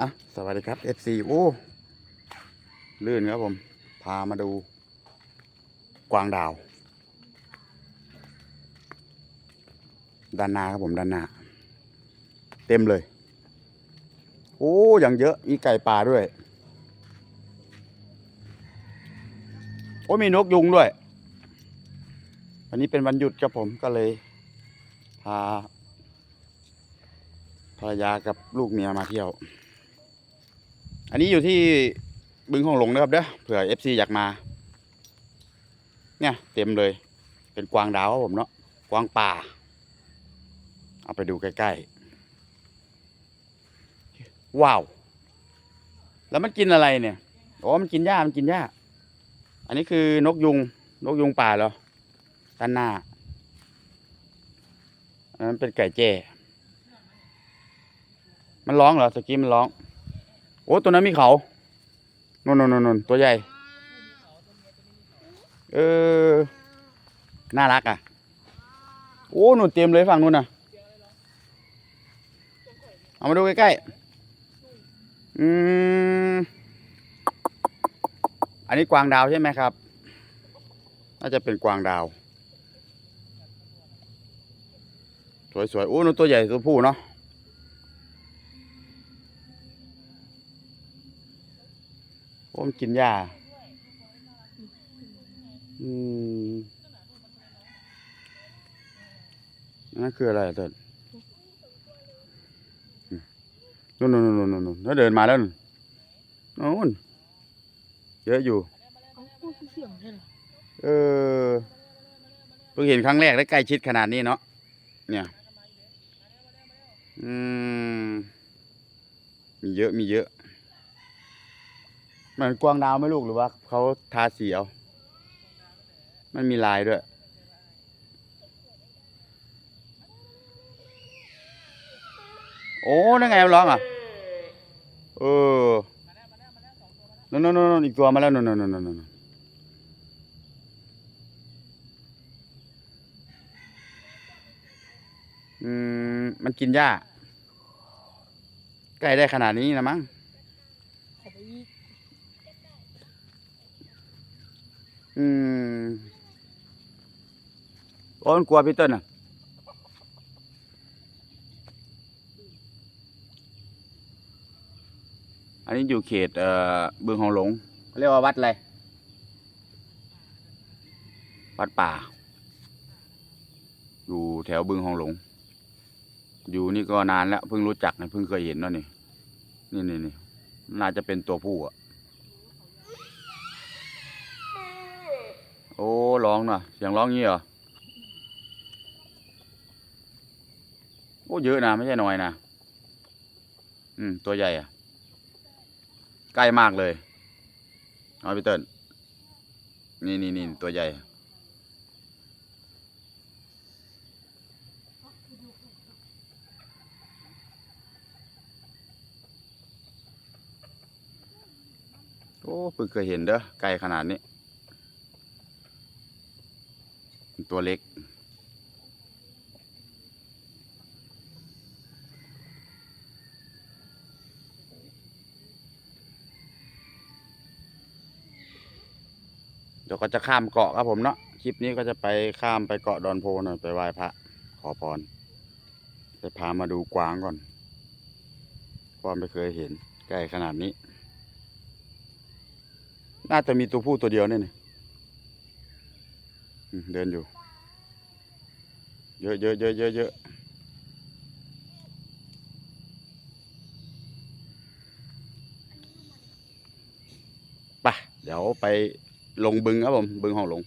อะสวัสดีครับ FC โอ้ลื่นครับผม พามาดู กวางดาว ด้านหน้าครับผมด้านหน้า เต็มเลย โอ้อย่างเยอะ มีไก่ป่าด้วย โอ้มีนกยุงด้วย วันนี้เป็นวันหยุดครับผมก็เลย พาภรรยากับลูกเมียมาเที่ยว อันนี้อยู่ที่บึงของหลงนะครับเด้อเผื่อเอฟซีอยากมา เนี่ยเต็มเลย เป็นกวางดาวครับผมเนาะกวางป่า เอาไปดูใกล้ๆ ว้าว แล้วมันกินอะไรเนี่ยโอ๋อมันกินหญ้ามันกินหญ้า อันนี้คือนกยุง นกยุงป่าเหรอด้านหน้าอันนั้นเป็นไก่แจ้ มันร้องเหรอสกี้มันร้อง โอ้ตัวนั้นมีเขานนนนนนตัวใหญ่ เออ น่ารักอะ โอ้หนูเตรียมเลยฝั่งนู้นน่ะ เอามาดูใกล้ๆ อืม อันนี้กวางดาวใช่ไหมครับ น่าจะเป็นกวางดาว สวยๆ โอ้หนูตัวใหญ่ตัวผู้เนาะ โอ้มันกินหญ้าอืมนั่นคืออะไรเต้นนู่นนู่นนู่นนู่นนู่นแล้วเดินมาแล้วนู่นนู่นเยอะอยู่เอาพูดเสียงใช่เหรอเออเพิ่งเห็นครั้งแรกได้ใกล้ชิดขนาดนี้เนาะเนี่ยอืมมีเยอะมีเยอะ เหมันกวางดาวไหม่ลูกหรือว่าเขาทาสีเอามันมีลายด้วย โอ้นั่นไงร้องอะ เออนั่นนั่นนั่นอีกตัวมาแล้วนั่นนั่นนั่นนั่นอืม มันกินหญ้า ใกล้ได้ขนาดนี้นะมั้ง ขอไปอีก อืมโอ้มันกลัวพี่เติ้ลอะอันนี้อยู่เขตเอ่อบึงหองหลงเขาเรียกว่าวัดอะไร วัดป่า อยู่แถวบึงหองหลง อยู่นี่ก็นานแล้วเพิ่งรู้จักนะเพิ่งเคยเห็นเนาะนี่นี่ นี่นี่น่าจะเป็นตัวผู้อะ โอ้ร้องน่ะเสียงร้องงี้เหรอโอ้เยอะนะไม่ใช่น้อยนะอืมตัวใหญ่อะใกล้มากเลยเอาพี่เติ้ลนี่นี่นี่ตัวใหญ่โอ้เพิ่งเคยเห็นเด้อไกลขนาดนี้ ตัวเล็ก เดี๋ยวก็จะข้ามเกาะครับผมเนาะคลิปนี้ก็จะไปข้ามไปเกาะดอนโพหน่อยไปไหว้พระขอพรไปพามาดูกวางก่อนเพราะไม่เคยเห็นใกล้ขนาดนี้ น่าจะมีตัวผู้ตัวเดียวเนี่ยเดินอยู่ เยอะเยอะเยอะเยอะเยอะไปเดี๋ยวไปลงบึงครับผม บึงห้องหลง